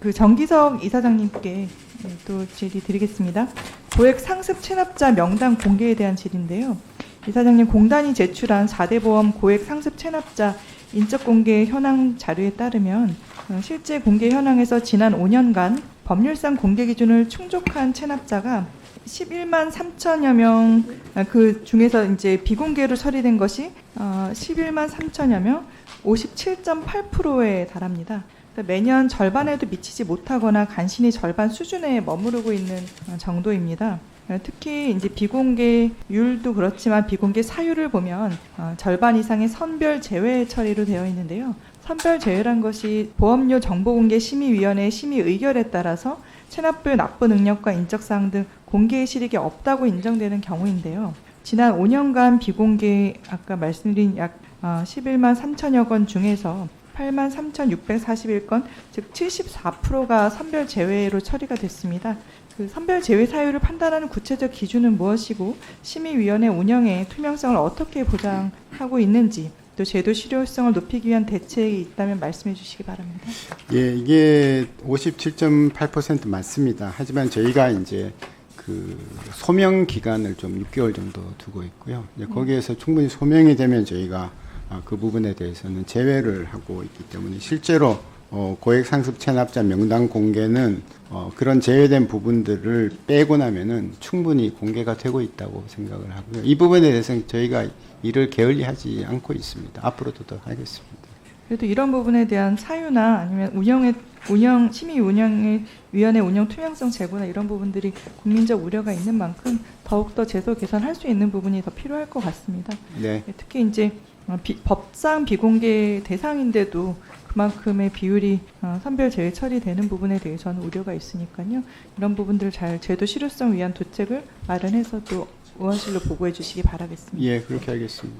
그 정기석 이사장님께 네, 또 질의 드리겠습니다. 고액 상습 체납자 명단 공개에 대한 질인데요. 이사장님 공단이 제출한 4대 보험 고액 상습 체납자 인적 공개 현황 자료에 따르면 어, 실제 공개 현황에서 지난 5년간 법률상 공개 기준을 충족한 체납자가 11만 3천여 명, 아, 그 중에서 이제 비공개로 처리된 것이 어, 11만 3천여 명, 57.8%에 달합니다. 그러니까 매년 절반에도 미치지 못하거나 간신히 절반 수준에 머무르고 있는 어, 정도입니다. 어, 특히 이제 비공개율도 그렇지만 비공개 사유를 보면 어, 절반 이상의 선별 제외 처리로 되어 있는데요. 선별 제외란 것이 보험료 정보공개 심의위원회의 심의 의결에 따라서 체납부 납부 능력과 인적 사항 등 공개의 실익이 없다고 인정되는 경우인데요. 지난 5년간 비공개 아까 말씀드린 약 어, 11만 3천여 건 중에서 8만 3,641건, 즉 74%가 선별 제외로 처리가 됐습니다. 그 선별 제외 사유를 판단하는 구체적 기준은 무엇이고 심의위원회 운영의 투명성을 어떻게 보장하고 있는지 또 제도 실효성을 높이기 위한 대책이 있다면 말씀해 주시기 바랍니다. 예, 이게 57.8% 맞습니다. 하지만 저희가 이제 그 소명 기간을 좀 6개월 정도 두고 있고요. 이제 거기에서 충분히 소명이 되면 저희가 아, 그 부분에 대해서는 제외를 하고 있기 때문에 실제로 어, 고액 상습 체납자 명단 공개는 어, 그런 제외된 부분들을 빼고 나면은 충분히 공개가 되고 있다고 생각을 하고요. 이 부분에 대해서는 저희가 일을 게을리하지 않고 있습니다. 앞으로도 더 하겠습니다. 그래도 이런 부분에 대한 사유나 아니면 운영의 운영 심의 운영의 위원회 운영 투명성 제고나 이런 부분들이 국민적 우려가 있는 만큼 더욱 더 제도 개선할 수 있는 부분이 더 필요할 것 같습니다. 네. 특히 이제 어, 비- 법상 비공개 대상인데도 그만큼의 비율이 어, 선별 제외 처리되는 부분에 대해서는 우려가 있으니까요. 이런 부분들을 잘 제도 실효성 위한 도책을 마련해서 또 의원실로 보고해 주시기 바라겠습니다. 예, 그렇게 하겠습니다.